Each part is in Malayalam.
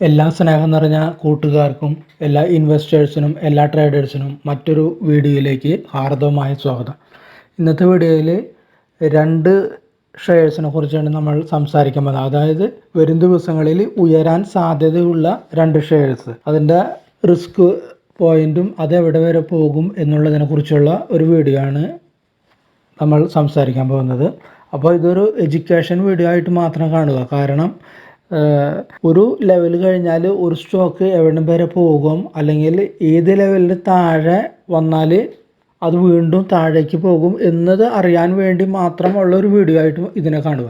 എല്ലാ സ്നേഹം നിറഞ്ഞ കൂട്ടുകാർക്കും എല്ലാ ഇൻവെസ്റ്റേഴ്സിനും എല്ലാ ട്രേഡേഴ്സിനും മറ്റൊരു വീഡിയോയിലേക്ക് ഹാർദവമായ സ്വാഗതം. ഇന്നത്തെ വീഡിയോയിൽ രണ്ട് ഷെയർസിനെ കുറിച്ചാണ് നമ്മൾ സംസാരിക്കുന്നത് അതായത് വരും ദിവസങ്ങളിൽ ഉയരാൻ സാധ്യതയുള്ള രണ്ട് ഷെയർസ് അതിന്റെ റിസ്ക് പോയിന്റും അത് എവിടെ വരെ പോകും എന്നുള്ളതിനെ കുറിച്ചുള്ള ഒരു വീഡിയോ ആണ് നമ്മൾ സംസാരിക്കാൻ പോകുന്നത്. അപ്പോൾ ഇതൊരു എഡ്യൂക്കേഷൻ വീഡിയോ ആയിട്ട് മാത്രം കാണുക. കാരണം ഒരു ലെവൽ കഴിഞ്ഞാൽ ഒരു സ്റ്റോക്ക് എവിടെ വരെ പോകും? അല്ലെങ്കിൽ ഏത് ലെവലിൽ താഴെ വന്നാൽ അത് വീണ്ടും താഴേക്ക് പോകും എന്നത് അറിയാൻ വേണ്ടി മാത്രമുള്ള ഒരു വീഡിയോ ആയിട്ട് ഇതിനെ കാണുക.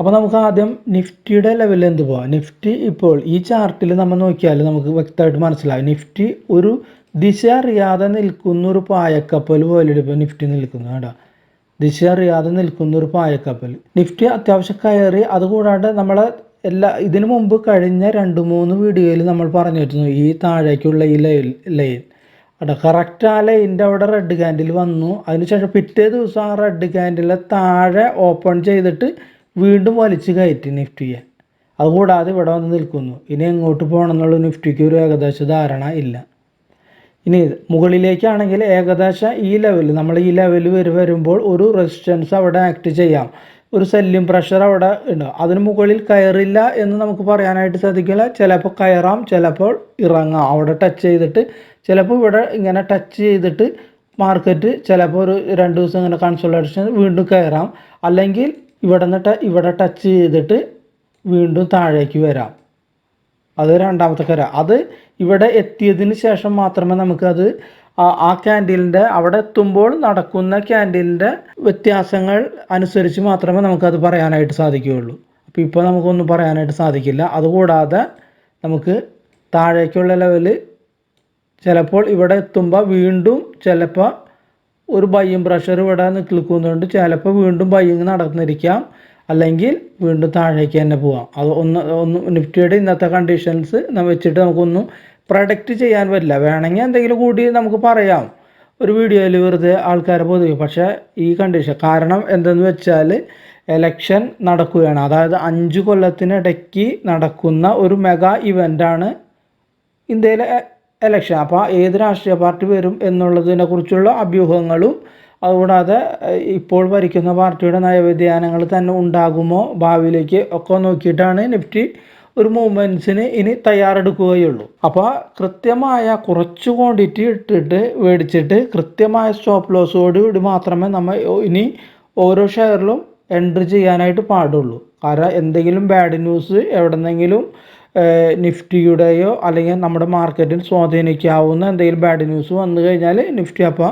അപ്പോൾ നമുക്ക് ആദ്യം നിഫ്റ്റിയുടെ ലെവലിൽ എന്ത് പോവാം? നിഫ്റ്റി ഇപ്പോൾ ഈ ചാർട്ടിൽ നമ്മൾ നോക്കിയാൽ നമുക്ക് വ്യക്തമായിട്ട് മനസ്സിലാവും നിഫ്റ്റി ഒരു ദിശ അറിയാതെ നിൽക്കുന്ന ഒരു പായക്കപ്പൽ പോലെ ഇപ്പോൾ നിഫ്റ്റി നിൽക്കുന്നു കേട്ടോ ദിശ അറിയാതെ നിൽക്കുന്ന ഒരു പായക്കപ്പൽ. നിഫ്റ്റി അത്യാവശ്യം കയറി അതുകൂടാണ്ട് നമ്മളെ എല്ലാ ഇതിനു മുമ്പ് കഴിഞ്ഞ രണ്ട് മൂന്ന് വീഡിയോയിൽ നമ്മൾ പറഞ്ഞിരുന്നു ഈ താഴേക്കുള്ള ഈ ലൈൻ ലൈൻ. അവിടെ കറക്റ്റ് ആ ലൈന്റെ അവിടെ റെഡ് ക്യാൻഡിൽ വന്നു. അതിനുശേഷം പിറ്റേ ദിവസം ആ റെഡ് ക്യാൻഡിലെ താഴെ ഓപ്പൺ ചെയ്തിട്ട് വീണ്ടും വലിച്ച് കയറ്റി നിഫ്റ്റിയെ. അതുകൂടാതെ ഇവിടെ വന്ന് നിൽക്കുന്നു. ഇനി എങ്ങോട്ട് പോകണം എന്നുള്ള നിഫ്റ്റിക്ക് ഒരു ഏകദേശ ധാരണ ഇല്ല. ഇനി മുകളിലേക്കാണെങ്കിൽ ഏകദേശം ഈ ലെവൽ നമ്മൾ ഈ ലെവൽ വരെ വരുമ്പോൾ ഒരു റെസിസ്റ്റൻസ് അവിടെ ആക്ട് ചെയ്യാം. ഒരു സെല്ലും പ്രഷർ അവിടെ ഉണ്ട്. അതിന് മുകളിൽ കയറില്ല എന്ന് നമുക്ക് പറയാനായിട്ട് സാധിക്കില്ല. ചിലപ്പോൾ കയറാം ചിലപ്പോൾ ഇറങ്ങാം. അവിടെ ടച്ച് ചെയ്തിട്ട് ചിലപ്പോൾ ഇവിടെ ഇങ്ങനെ ടച്ച് ചെയ്തിട്ട് മാർക്കറ്റ് ചിലപ്പോൾ ഒരു രണ്ട് ദിവസം ഇങ്ങനെ കൺസൾട്ടേഷൻ വീണ്ടും കയറാം. അല്ലെങ്കിൽ ഇവിടെ നിന്ന് ഇവിടെ ടച്ച് ചെയ്തിട്ട് വീണ്ടും താഴേക്ക് വരാം. അത് രണ്ടാമത്തെ കര അത് ഇവിടെ എത്തിയതിന് ശേഷം മാത്രമേ നമുക്കത് ആ- ക്യാൻഡിലിന്റെ അവിടെ എത്തുമ്പോൾ നടക്കുന്ന ക്യാൻഡിലിന്റെ വ്യത്യാസങ്ങൾ അനുസരിച്ച് മാത്രമേ നമുക്കത് പറയാനായിട്ട് സാധിക്കുകയുള്ളൂ. അപ്പോൾ ഇപ്പോൾ നമുക്കൊന്നും പറയാനായിട്ട് സാധിക്കില്ല. അതുകൂടാതെ നമുക്ക് താഴേക്കുള്ള ലെവൽ ചിലപ്പോൾ ഇവിടെ എത്തുമ്പോൾ വീണ്ടും ചിലപ്പോൾ ഒരു ബയ്യും പ്രഷർ ഇവിടെ നിൽക്കുന്നുണ്ട്. ചിലപ്പോൾ വീണ്ടും ബയ്യിങ് നടന്നിരിക്കാം. അല്ലെങ്കിൽ വീണ്ടും താഴേക്ക് തന്നെ പോവാം. അത് ഒന്ന് ഒന്ന് നിഫ്റ്റിയുടെ ഇന്നത്തെ കണ്ടീഷൻസ് വെച്ചിട്ട് നമുക്കൊന്നും പ്രൊഡക്റ്റ് ചെയ്യാൻ പറ്റില്ല. വേണമെങ്കിൽ എന്തെങ്കിലും കൂടി നമുക്ക് പറയാം. ഒരു വീഡിയോയിൽ വെറുതെ ആൾക്കാരെ പൊതുവെ പക്ഷേ ഈ കണ്ടീഷൻ കാരണം എന്തെന്ന് വെച്ചാൽ എലക്ഷൻ നടക്കുകയാണ്. അതായത് അഞ്ച് കൊല്ലത്തിനിടയ്ക്ക് നടക്കുന്ന ഒരു മെഗാ ഇവന്റാണ് ഇന്ത്യയിലെ എലക്ഷൻ അപ്പോൾ ഏത് രാഷ്ട്രീയ പാർട്ടി വരും എന്നുള്ളതിനെ കുറിച്ചുള്ള അഭ്യൂഹങ്ങളും അതുകൂടാതെ ഇപ്പോൾ ഭരിക്കുന്ന പാർട്ടിയുടെ നയവ്യതിയാനങ്ങൾ തന്നെ ഉണ്ടാകുമോ ഭാവിയിലേക്ക് ഒക്കെ നോക്കിയിട്ടാണ് നിഫ്റ്റി ഒരു മൂവ്മെന്റ്സിന് ഇനി തയ്യാറെടുക്കുകയുള്ളൂ. അപ്പോൾ കൃത്യമായ കുറച്ച് ക്വാണ്ടിറ്റി ഇട്ടിട്ട് മേടിച്ചിട്ട് കൃത്യമായ സ്റ്റോപ്പ് ലോസോടുകൂടി മാത്രമേ നമ്മൾ ഇനി ഓരോ ഷെയറിലും എൻട്രി ചെയ്യാനായിട്ട് പാടുള്ളൂ. കാരണം എന്തെങ്കിലും ബാഡ് ന്യൂസ് എവിടെന്നെങ്കിലും നിഫ്റ്റിയുടെയോ അല്ലെങ്കിൽ നമ്മുടെ മാർക്കറ്റിൽ സ്വാധീനിക്കാവുന്ന എന്തെങ്കിലും ബാഡ് ന്യൂസ് വന്നു കഴിഞ്ഞാൽ നിഫ്റ്റി അപ്പോൾ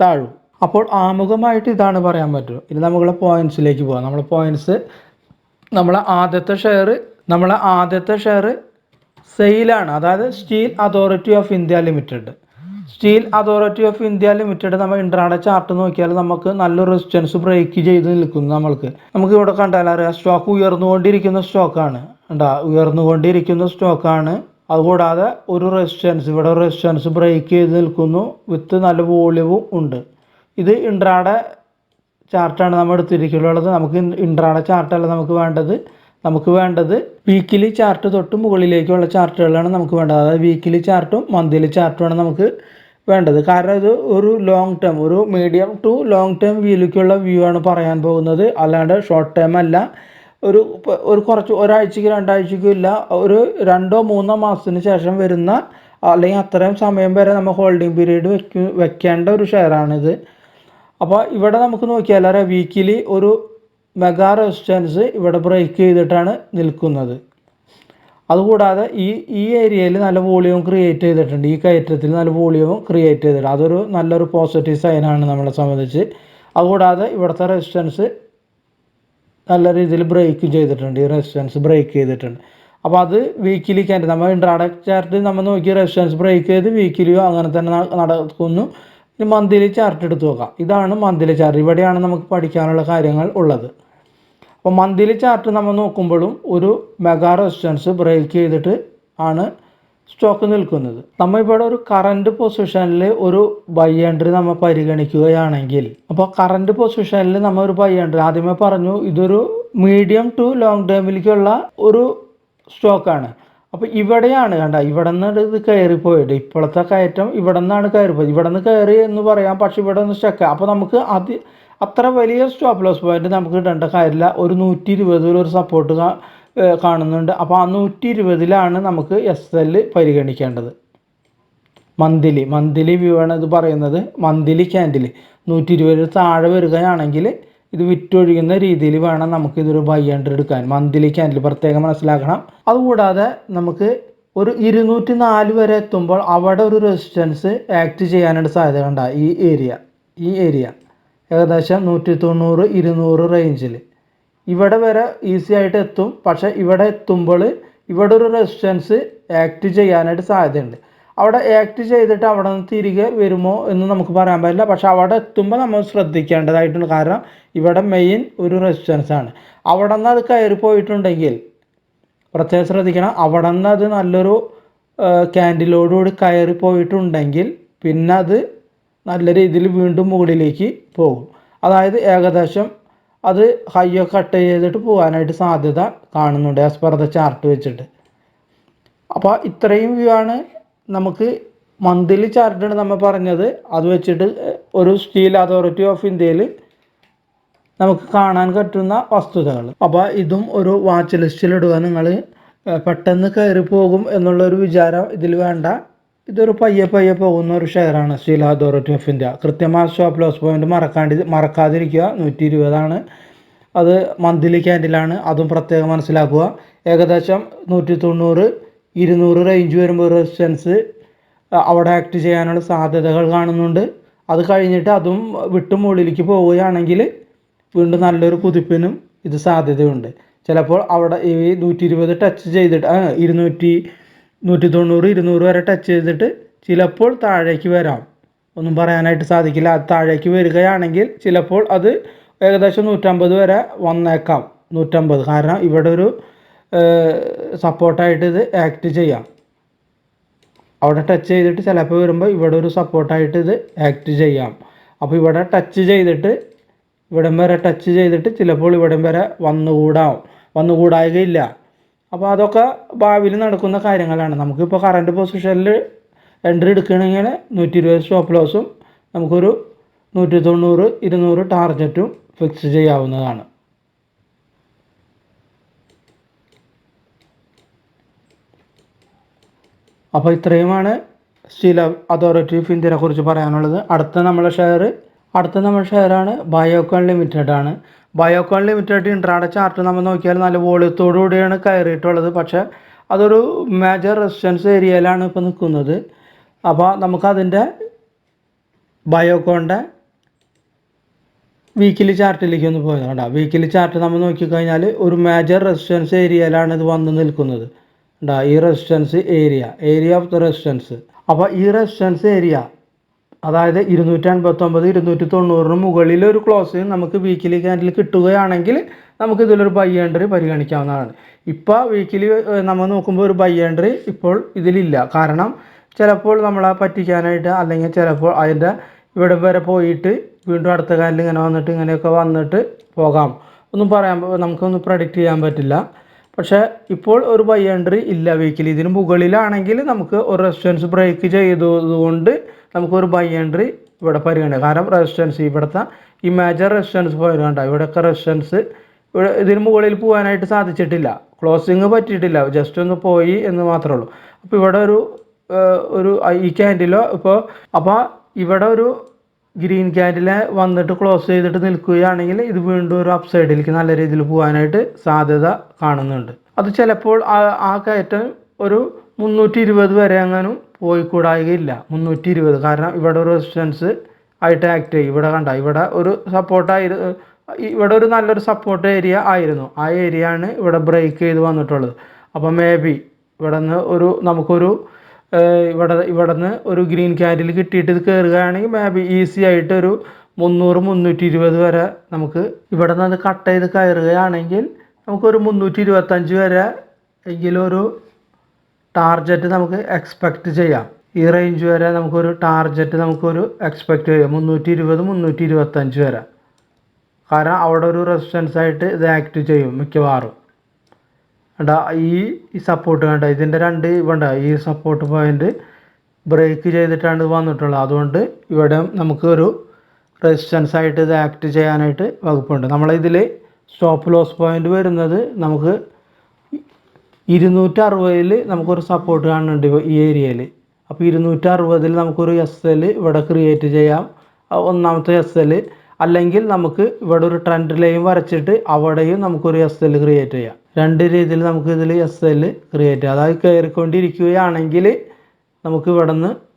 താഴും. അപ്പോൾ ആമുഖമായിട്ട് ഇതാണ് പറയാൻ പറ്റുള്ളൂ ഇനി നമ്മളെ പോയിൻസിലേക്ക് പോകാം. നമ്മളെ പോയിൻസ് നമ്മളെ ആദ്യത്തെ ഷെയർ നമ്മളെ ആദ്യത്തെ ഷെയർ സെയിലാണ് അതായത് steel authority of India limited. Steel authority of India limited നമ്മൾ ഇൻട്രാഡ ചാർട്ട് നോക്കിയാൽ നമുക്ക് നല്ല റെസിസ്റ്റൻസ് ബ്രേക്ക് ചെയ്ത് നിൽക്കുന്നു നമ്മൾക്ക്. നമുക്ക് ഇവിടെ കണ്ടാൽ അറിയാം സ്റ്റോക്ക് ഉയർന്നുകൊണ്ടിരിക്കുന്ന സ്റ്റോക്കാണ് ഉണ്ടാ ഉയർന്നുകൊണ്ടിരിക്കുന്ന സ്റ്റോക്കാണ് അതുകൂടാതെ ഒരു റെസിസ്റ്റൻസ് ഇവിടെ റെസിസ്റ്റൻസ് ബ്രേക്ക് ചെയ്ത് നിൽക്കുന്നു വിത്ത് നല്ല വോളിയവും ഉണ്ട്. ഇത് ഇൻട്രാഡ ചാർട്ടാണ് നമ്മൾ എടുത്തിരിക്കുള്ളത് നമുക്ക് ഇൻട്രാഡ ചാർട്ടല്ല നമുക്ക് വേണ്ടത്. നമുക്ക് വേണ്ടത് വീക്കിലി ചാർട്ട് തൊട്ട് മുകളിലേക്കുള്ള ചാർട്ടുകളാണ് നമുക്ക് വേണ്ടത്. അതായത് വീക്കിലി ചാർട്ടും മന്ത്ലി ചാർട്ടുമാണ് നമുക്ക് വേണ്ടത്. കാരണം ഇത് ഒരു ലോങ് ടേം ഒരു മീഡിയം ടു ലോങ് ടേം വ്യൂലേക്കുള്ള വ്യൂ ആണ് പറയാൻ പോകുന്നത്. അല്ലാണ്ട് ഷോർട്ട് ടേം അല്ല. ഒരു ഒരു കുറച്ച് ഒരാഴ്ചക്ക് രണ്ടാഴ്ചക്കും ഇല്ല. ഒരു രണ്ടോ മൂന്നോ മാസത്തിന് ശേഷം വരുന്ന അല്ലെങ്കിൽ അത്രയും സമയം വരെ നമ്മൾ ഹോൾഡിംഗ് പീരീഡ് വെക്കും വെക്കേണ്ട ഒരു ഷെയറാണിത് അപ്പോൾ ഇവിടെ നമുക്ക് നോക്കിയാൽ വീക്കിലി ഒരു മെഗാ റെസിസ്റ്റൻസ് ഇവിടെ ബ്രേക്ക് ചെയ്തിട്ടാണ് നിൽക്കുന്നത്. അതുകൂടാതെ ഈ ഈ ഏരിയയിൽ നല്ല വോളിയം ക്രിയേറ്റ് ചെയ്തിട്ടുണ്ട്. ഈ കയറ്റത്തിൽ നല്ല വോളിയം ക്രിയേറ്റ് ചെയ്തിട്ടുണ്ട് അതൊരു നല്ലൊരു പോസിറ്റീവ് സൈനാണ് നമ്മളെ സംബന്ധിച്ച്. അതുകൂടാതെ ഇവിടുത്തെ റെസിസ്റ്റൻസ് നല്ല രീതിയിൽ ബ്രേക്ക് ചെയ്തിട്ടുണ്ട്. ഈ റെസിസ്റ്റൻസ് ബ്രേക്ക് ചെയ്തിട്ടുണ്ട്. അപ്പോൾ അത് വീക്കിലി ക്യാൻഡിൽ നമ്മൾ ഇൻട്രാഡക്ട് ചാർട്ട് നമ്മൾ നോക്കി റെസിസ്റ്റൻസ് ബ്രേക്ക് ചെയ്ത് വീക്കിലിയോ അങ്ങനെ തന്നെ നടക്കുന്നു. ഇനി മന്ത്ലി ചാർട്ട് എടുത്തു നോക്കാം. ഇതാണ് മന്ത്ലി ചാർട്ട് ഇവിടെയാണ് നമുക്ക് പഠിക്കാനുള്ള കാര്യങ്ങൾ ഉള്ളത്. അപ്പോൾ മന്ത്ലി ചാർട്ട് നമ്മൾ നോക്കുമ്പോഴും ഒരു മെഗാ റെസിസ്റ്റൻസ് ബ്രേക്ക് ചെയ്തിട്ട് ആണ് സ്റ്റോക്ക് നിൽക്കുന്നത്. നമ്മൾ ഇവിടെ ഒരു കറണ്ട് പൊസിഷനിൽ ഒരു ബൈ എൻട്രി നമ്മൾ പരിഗണിക്കുകയാണെങ്കിൽ അപ്പോൾ കറണ്ട് പൊസിഷനിൽ നമ്മൾ ഒരു ബൈ എൻട്രി ആദ്യമേ പറഞ്ഞു ഇതൊരു മീഡിയം ടു ലോങ് ടേമിലേക്കുള്ള ഒരു സ്റ്റോക്കാണ് അപ്പോൾ ഇവിടെയാണ് കണ്ട ഇവിടെ നിന്ന് ഇത് കയറിപ്പോയത്. ഇപ്പോഴത്തെ കയറ്റം ഇവിടെ നിന്നാണ് കയറിപ്പോയത്. ഇവിടെ നിന്ന് കയറി എന്ന് പറയാം പക്ഷെ ഇവിടെ നിന്ന് സ്റ്റക്ക്. അപ്പോൾ നമുക്ക് അത് അത്ര വലിയ സ്റ്റോപ്പ് ലോസ് പോയിന്റ് നമുക്ക് കിട്ടേണ്ട കാര്യമില്ല. ഒരു നൂറ്റി ഇരുപതിൽ ഒരു സപ്പോർട്ട് കാണുന്നുണ്ട്. അപ്പോൾ ആ നൂറ്റി ഇരുപതിലാണ് നമുക്ക് എസ് എൽ പരിഗണിക്കേണ്ടത്. മന്ത്ലി. മന്ത്ലി വ്യൂ ആണ് ഇത് പറയുന്നത്. മന്ത്ലി ക്യാൻഡിൽ നൂറ്റി ഇരുപതിൽ താഴെ വരികയാണെങ്കിൽ ഇത് വിറ്റൊഴിയുന്ന രീതിയിൽ വേണം നമുക്ക് ഇതൊരു ബൈ ഹൺഡ്രഡ് എടുക്കാൻ. മന്ത്ലി ക്യാൻഡിൽ പ്രത്യേകം മനസ്സിലാക്കണം. അതുകൂടാതെ നമുക്ക് ഒരു ഇരുന്നൂറ്റി നാല് വരെ എത്തുമ്പോൾ അവിടെ ഒരു റെസിസ്റ്റൻസ് ആക്ട് ചെയ്യാനായിട്ട് സാധ്യത കണ്ട ഈ ഏരിയ ഈ ഏരിയ ഏകദേശം നൂറ്റി തൊണ്ണൂറ് ഇരുന്നൂറ് റേഞ്ചിൽ ഇവിടെ വരെ ഈസി ആയിട്ട് എത്തും. പക്ഷേ ഇവിടെ എത്തുമ്പോൾ ഇവിടെ ഒരു റെസിസ്റ്റൻസ് ആക്ട് ചെയ്യാനായിട്ട് സാധ്യതയുണ്ട്. അവിടെ ആക്ട് ചെയ്തിട്ട് അവിടെ നിന്ന് തിരികെ വരുമോ എന്ന് നമുക്ക് പറയാൻ പറ്റില്ല. പക്ഷെ അവിടെ എത്തുമ്പോൾ നമ്മൾ ശ്രദ്ധിക്കേണ്ടതായിട്ടുണ്ട് കാരണം ഇവിടെ മെയിൻ ഒരു റെസിസ്റ്റൻസ് ആണ്. അവിടെ നിന്ന് അത് കയറി പോയിട്ടുണ്ടെങ്കിൽ പ്രത്യേകം ശ്രദ്ധിക്കണം. അവിടെ നിന്ന് അത് നല്ലൊരു ക്യാൻഡിലോടുകൂടി കയറി പോയിട്ടുണ്ടെങ്കിൽ പിന്നെ അത് നല്ല രീതിയിൽ വീണ്ടും മുകളിലേക്ക് പോകും. അതായത് ഏകദേശം അത് ഹൈയോ കട്ട് ചെയ്തിട്ട് പോകാനായിട്ട് സാധ്യത കാണുന്നുണ്ട് ആസ് പെർ ദ ചാർട്ട് വെച്ചിട്ട്. അപ്പോൾ ഇത്രയും വ്യൂ ആണ് നമുക്ക് മന്ത്ലി ചാർട്ടാണ് നമ്മൾ പറഞ്ഞത്. അത് വെച്ചിട്ട് ഒരു സ്റ്റീൽ അതോറിറ്റി ഓഫ് ഇന്ത്യയിൽ നമുക്ക് കാണാൻ പറ്റുന്ന വസ്തുതകൾ. അപ്പോൾ ഇതും ഒരു വാച്ച് ലിസ്റ്റിൽ ഇടുക. നിങ്ങൾ പെട്ടെന്ന് കയറി പോകും എന്നുള്ളൊരു വിചാരം ഇതിൽ വേണ്ട. ഇതൊരു പയ്യെ പയ്യെ പോകുന്ന ഒരു ഷെയറാണ് സ്റ്റീൽ അതോറിറ്റി ഓഫ് ഇന്ത്യ. കൃത്യമായ സ്റ്റോപ്പ് ലോസ് പോയിന്റ് മറക്കാണ്ടി മറക്കാതിരിക്കുക. നൂറ്റി ഇരുപതാണ് അത് മന്ത്ലി ക്യാൻഡിലാണ് അതും പ്രത്യേകം മനസ്സിലാക്കുക. ഏകദേശം നൂറ്റി തൊണ്ണൂറ് ഇരുന്നൂറ് റേഞ്ച് വരുമ്പോൾ റെസിസ്റ്റൻസ് അവിടെ ആക്ട് ചെയ്യാനുള്ള സാധ്യതകൾ കാണുന്നുണ്ട്. അത് കഴിഞ്ഞിട്ട് അതും വിട്ട് മുകളിലേക്ക് പോവുകയാണെങ്കിൽ വീണ്ടും നല്ലൊരു കുതിപ്പിനും ഇത് സാധ്യതയുണ്ട്. ചിലപ്പോൾ അവിടെ ഈ നൂറ്റി ഇരുപത് ടച്ച് ചെയ്തിട്ട് ഇരുന്നൂറ്റി നൂറ്റി തൊണ്ണൂറ് ഇരുന്നൂറ് വരെ ടച്ച് ചെയ്തിട്ട് ചിലപ്പോൾ താഴേക്ക് വരാം. ഒന്നും പറയാനായിട്ട് സാധിക്കില്ല. അത് താഴേക്ക് വരികയാണെങ്കിൽ ചിലപ്പോൾ അത് ഏകദേശം നൂറ്റമ്പത് വരെ വന്നേക്കാം. നൂറ്റമ്പത്. കാരണം ഇവിടെ ഒരു സപ്പോർട്ടായിട്ട് ഇത് ആക്ട് ചെയ്യാം. അവിടെ ടച്ച് ചെയ്തിട്ട് ചിലപ്പോൾ വരുമ്പോൾ ഇവിടെ ഒരു സപ്പോർട്ടായിട്ട് ഇത് ആക്ട് ചെയ്യാം. അപ്പോൾ ഇവിടെ ടച്ച് ചെയ്തിട്ട് ഇവിടം വരെ ടച്ച് ചെയ്തിട്ട് ചിലപ്പോൾ ഇവിടം വരെ വന്നുകൂടാം. വന്നുകൂടായികയില്ല. അപ്പോൾ അതൊക്കെ ഭാവിയിൽ നടക്കുന്ന കാര്യങ്ങളാണ്. നമുക്കിപ്പോൾ കറണ്ട് പൊസിഷനിൽ എൻട്രി എടുക്കുകയാണെങ്കിൽ നൂറ്റി ഇരുപത് സ്റ്റോപ്പ് ലോസും നമുക്കൊരു നൂറ്റി തൊണ്ണൂറ് ഇരുന്നൂറ് ടാർഗറ്റും ഫിക്സ് ചെയ്യാവുന്നതാണ്. അപ്പോൾ ഇത്രയുമാണ് സ്റ്റീൽ അതോറിറ്റി ഓഫ് ഇന്ത്യനെ കുറിച്ച് പറയാനുള്ളത്. അടുത്ത നമ്മളെ ഷെയർ അടുത്ത നമ്മുടെ ഷെയറാണ് ബയോകോൺ ലിമിറ്റഡ് ആണ്. ബയോകോൺ ലിമിറ്റഡ് ഇൻട്രാഡ ചാർട്ട് നമ്മൾ നോക്കിയാൽ നല്ല വോളിയത്തോടു കൂടിയാണ് കയറിയിട്ടുള്ളത്. പക്ഷേ അതൊരു മേജർ റെസിസ്റ്റൻസ് ഏരിയയിലാണ് ഇപ്പോൾ നിൽക്കുന്നത്. അപ്പോൾ നമുക്കതിന്റെ ബയോകോണിന്റെ വീക്കിലി ചാർട്ടിലേക്ക് ഒന്ന് പോയതാണ് വീക്കിലി ചാർട്ട് നമ്മൾ നോക്കിക്കഴിഞ്ഞാൽ ഒരു മേജർ റെസിസ്റ്റൻസ് ഏരിയയിലാണ് ഇത് വന്ന് നിൽക്കുന്നത്. ഉണ്ടാ ഈ resistance area area of the resistance അപ്പോൾ ഈ റെസിസ്റ്റൻസ് ഏരിയ അതായത് ഇരുന്നൂറ്റി അൻപത്തൊമ്പത് ഇരുന്നൂറ്റി തൊണ്ണൂറിന് മുകളിൽ ഒരു ക്ലോസ് നമുക്ക് വീക്കിലി ക്യാൻഡിൽ കിട്ടുകയാണെങ്കിൽ നമുക്ക് ഇതിലൊരു ബൈ എൻട്രി പരിഗണിക്കാവുന്നതാണ്. ഇപ്പോൾ വീക്കിലി നമ്മൾ നോക്കുമ്പോൾ ഒരു ബൈ എൻട്രി ഇപ്പോൾ ഇതിലില്ല. കാരണം ചിലപ്പോൾ നമ്മളെ പറ്റിക്കാനായിട്ട് അല്ലെങ്കിൽ ചിലപ്പോൾ അതിന്റെ ഇവിടെ വരെ പോയിട്ട് വീണ്ടും അടുത്ത കാലിൽ ഇങ്ങനെ വന്നിട്ട് ഇങ്ങനെയൊക്കെ വന്നിട്ട് പോകാം. ഒന്നും പറയാൻ നമുക്കൊന്നും പ്രഡിക്റ്റ് ചെയ്യാൻ പറ്റില്ല. പക്ഷേ ഇപ്പോൾ ഒരു ബൈ എൻട്രി ഇല്ല വെഹിക്കിൽ ഇതിന് മുകളിലാണെങ്കിൽ നമുക്ക് ഒരു റെസിസ്റ്റൻസ് ബ്രേക്ക് ചെയ്തതുകൊണ്ട് നമുക്കൊരു ബൈ എൻട്രി ഇവിടെ പരിഗണിക്കാം. കാരണം റെസിസ്റ്റൻസ് ഇവിടുത്തെ ഈ മേജർ റെസിസ്റ്റൻസ് പരിഗണിക്കണ്ട കണ്ട? ഇവിടെയൊക്കെ റെസിസ്റ്റൻസ് ഇവിടെ ഇതിന് മുകളിൽ പോകാനായിട്ട് സാധിച്ചിട്ടില്ല. ക്ലോസിങ് പറ്റിയിട്ടില്ല. ജസ്റ്റ് ഒന്ന് പോയി എന്ന് മാത്രമേ ഉള്ളൂ. അപ്പോൾ ഇവിടെ ഒരു ഒരു ഈ ക്യാൻഡിലോ ഇപ്പോൾ അപ്പോൾ ഇവിടെ ഒരു ഗ്രീൻ ക്യാൻഡിൽ വന്നിട്ട് ക്ലോസ് ചെയ്തിട്ട് നിൽക്കുകയാണെങ്കിൽ ഇത് വീണ്ടും ഒരു അപ്സൈഡിലേക്ക് നല്ല രീതിയിൽ പോകാനായിട്ട് സാധ്യത കാണുന്നുണ്ട്. അത് ചിലപ്പോൾ ആ കയറ്റം ഒരു മുന്നൂറ്റി ഇരുപത് വരെ അങ്ങനും പോയിക്കൂടായികയില്ല. മുന്നൂറ്റി ഇരുപത് കാരണം ഇവിടെ ഒരു റെസിസ്റ്റൻസ് ആയിട്ട് ആക്ട് ചെയ്യും. ഇവിടെ കണ്ട ഇവിടെ ഒരു സപ്പോർട്ടായി ഇവിടെ ഒരു നല്ലൊരു സപ്പോർട്ട് ഏരിയ ആയിരുന്നു. ആ ഏരിയ ആണ് ഇവിടെ ബ്രേക്ക് ചെയ്ത് വന്നിട്ടുള്ളത്. അപ്പോൾ മേ ബി ഇവിടെ നിന്ന് ഒരു നമുക്കൊരു ഇവിടെ ഇവിടെ നിന്ന് ഒരു ഗ്രീൻ ക്യാൻഡിൽ കിട്ടിയിട്ട് ഇത് കയറുകയാണെങ്കിൽ മേ ബി ഈസി ആയിട്ട് ഒരു മുന്നൂറ് മുന്നൂറ്റി ഇരുപത് വരെ നമുക്ക് ഇവിടെ നിന്ന് അത് കട്ട് ചെയ്ത് കയറുകയാണെങ്കിൽ നമുക്കൊരു മുന്നൂറ്റി ഇരുപത്തഞ്ച് വരെ എങ്കിലും ഒരു ടാർജറ്റ് നമുക്ക് എക്സ്പെക്റ്റ് ചെയ്യാം. ഈ റേഞ്ച് വരെ നമുക്കൊരു ടാർജറ്റ് നമുക്കൊരു എക്സ്പെക്റ്റ് ചെയ്യാം മുന്നൂറ്റി ഇരുപത് മുന്നൂറ്റി ഇരുപത്തഞ്ച് വരെ. കാരണം അവിടെ ഒരു റെസിസ്റ്റൻസ് ആയിട്ട് ഇത് ആക്ട് ചെയ്യും മിക്കവാറും. കണ്ട ഈ സപ്പോർട്ട് കണ്ട ഇതിന്റെ രണ്ട് വേണ്ട ഈ സപ്പോർട്ട് പോയിന്റ് ബ്രേക്ക് ചെയ്തിട്ടാണ് വന്നിട്ടുള്ളത്. അതുകൊണ്ട് ഇവിടെ നമുക്ക് ഒരു റെസിസ്റ്റൻസ് ആയിട്ട് ഇത് ആക്ട് ചെയ്യാനായിട്ട് വകുപ്പുണ്ട്. നമ്മളിതിൽ സ്റ്റോപ്പ് ലോസ് പോയിന്റ് വരുന്നത് നമുക്ക് ഇരുന്നൂറ്റി അറുപതിൽ നമുക്കൊരു സപ്പോർട്ട് കാണുന്നുണ്ട് ഈ ഏരിയയിൽ അപ്പോൾ ഇരുന്നൂറ്റി അറുപതിൽ നമുക്കൊരു എസ് എൽ ഇവിടെ ക്രിയേറ്റ് ചെയ്യാം. ഒന്നാമത്തെ എസ് എൽ അല്ലെങ്കിൽ നമുക്ക് ഇവിടെ ഒരു ട്രെൻഡ് ലൈൻ വരച്ചിട്ട് അവിടെയും നമുക്കൊരു എസ് എൽ ക്രിയേറ്റ് ചെയ്യാം. രണ്ട് രീതിയിൽ നമുക്ക് ഇതിൽ എസ് എൽ ക്രിയേറ്റ് ചെയ്യാം. അതായത് കയറിക്കൊണ്ടിരിക്കുകയാണെങ്കിൽ നമുക്ക് ഇവിടെ നിന്ന്.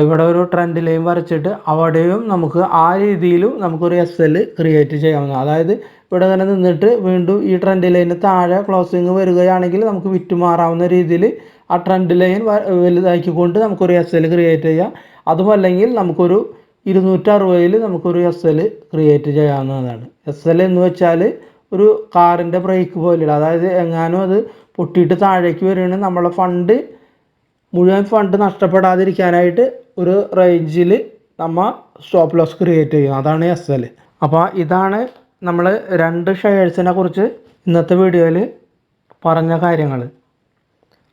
ഇവിടെ ഒരു ട്രെൻഡ് ലൈൻ വരച്ചിട്ട് അവിടെയും നമുക്ക് ആ രീതിയിലും നമുക്കൊരു എസ് എൽ ക്രിയേറ്റ് ചെയ്യാവുന്ന അതായത് ഇവിടെ തന്നെ നിന്നിട്ട് വീണ്ടും ഈ ട്രെൻഡ് ലൈന് താഴെ ക്ലോസിങ് വരികയാണെങ്കിൽ നമുക്ക് വിറ്റുമാറാവുന്ന രീതിയിൽ ആ ട്രെൻഡ് ലൈൻ വലുതാക്കിക്കൊണ്ട് നമുക്കൊരു എസ് എൽ ക്രിയേറ്റ് ചെയ്യാം. അതുമല്ലെങ്കിൽ നമുക്കൊരു ഇരുന്നൂറ്ററുപതിൽ നമുക്കൊരു എസ് എൽ ക്രിയേറ്റ് ചെയ്യാവുന്നതാണ്. എസ് എൽ എന്ന് വെച്ചാൽ ഒരു കാറിന്റെ ബ്രേക്ക് പോലെയുള്ള അതായത് എങ്ങാനും അത് പൊട്ടിയിട്ട് താഴേക്ക് വരികയാണെങ്കിൽ നമ്മളെ ഫണ്ട് മുഴുവൻ ഫണ്ട് നഷ്ടപ്പെടാതിരിക്കാനായിട്ട് ഒരു റേഞ്ചിൽ നമ്മൾ സ്റ്റോപ്പ് ലോസ് ക്രിയേറ്റ് ചെയ്യും അതാണ് എസ് എൽ അപ്പോൾ ഇതാണ് നമ്മൾ രണ്ട് ഷെയർസിനെ കുറിച്ച് ഇന്നത്തെ വീഡിയോയിൽ പറഞ്ഞ കാര്യങ്ങൾ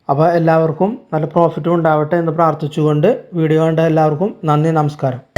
അപ്പോൾ എല്ലാവർക്കും നല്ല പ്രോഫിറ്റും ഉണ്ടാവട്ടെ എന്ന് പ്രാർത്ഥിച്ചുകൊണ്ട് വീഡിയോ കണ്ട എല്ലാവർക്കും നന്ദി നമസ്കാരം.